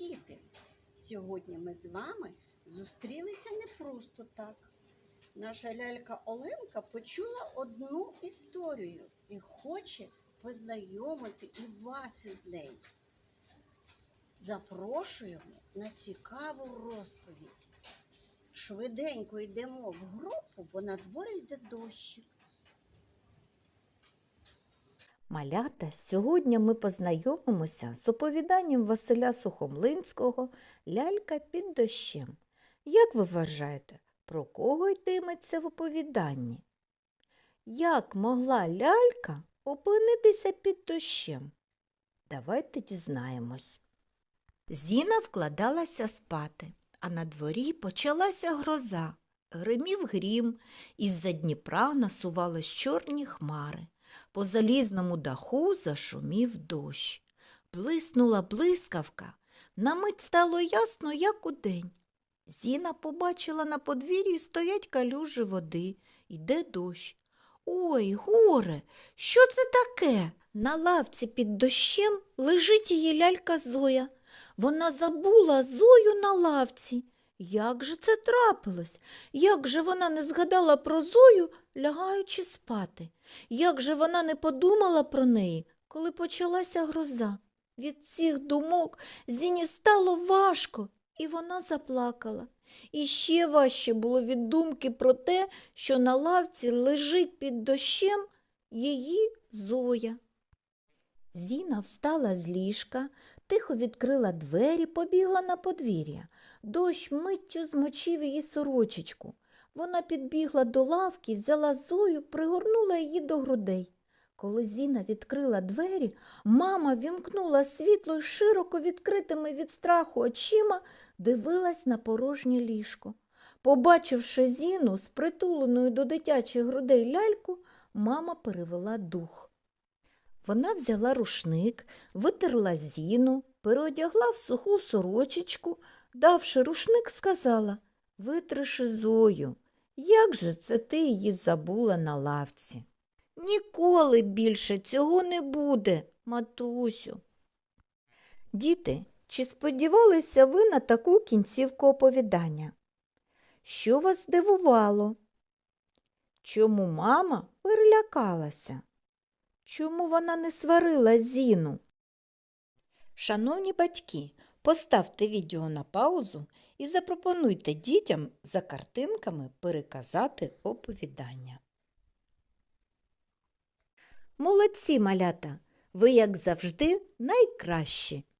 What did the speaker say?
діти! Сьогодні ми з вами зустрілися не просто так. Наша лялька Оленка почула одну історію і хоче познайомити і вас із нею. Запрошуємо на цікаву розповідь. Швиденько йдемо в групу, бо на дворі йде дощик. Малята, сьогодні ми познайомимося з оповіданням Василя Сухомлинського Лялька під дощем. Як ви вважаєте, про кого йтиметься в оповіданні? Як могла лялька опинитися під дощем? Давайте дізнаємось. Зіна вкладалася спати, а на дворі почалася гроза. Гримів грім, із-за Дніпра насувались чорні хмари. По залізному даху зашумів дощ. Блиснула блискавка. На мить стало ясно, як удень. Зіна побачила на подвір'ї стоять калюжі води. Йде дощ. Ой, горе, що це таке? На лавці під дощем лежить її лялька Зоя. Вона забула Зою на лавці. Як же це трапилось? Як же вона не згадала про Зою, лягаючи спати? Як же вона не подумала про неї, коли почалася гроза? Від цих думок Зіні стало важко, і вона заплакала. І ще важче було від думки про те, що на лавці лежить під дощем її Зоя. Зіна встала з ліжка, тихо відкрила двері, побігла на подвір'я. Дощ миттю змочив її сорочечку. Вона підбігла до лавки, взяла Зою, пригорнула її до грудей. Коли Зіна відкрила двері, мама вімкнула світло й широко відкритими від страху очима дивилась на порожнє ліжко. Побачивши Зіну з притуленою до дитячих грудей ляльку, мама перевела дух. Вона взяла рушник, витерла зіну, переодягла в суху сорочечку, давши рушник, сказала Витриши Зою, як же це ти її забула на лавці? Ніколи більше цього не буде, матусю. Діти, чи сподівалися ви на таку кінцівку оповідання? Що вас здивувало? Чому мама перелякалася? Чому вона не сварила Зіну? Шановні батьки, поставте відео на паузу і запропонуйте дітям за картинками переказати оповідання. Молодці, малята! Ви, як завжди, найкращі.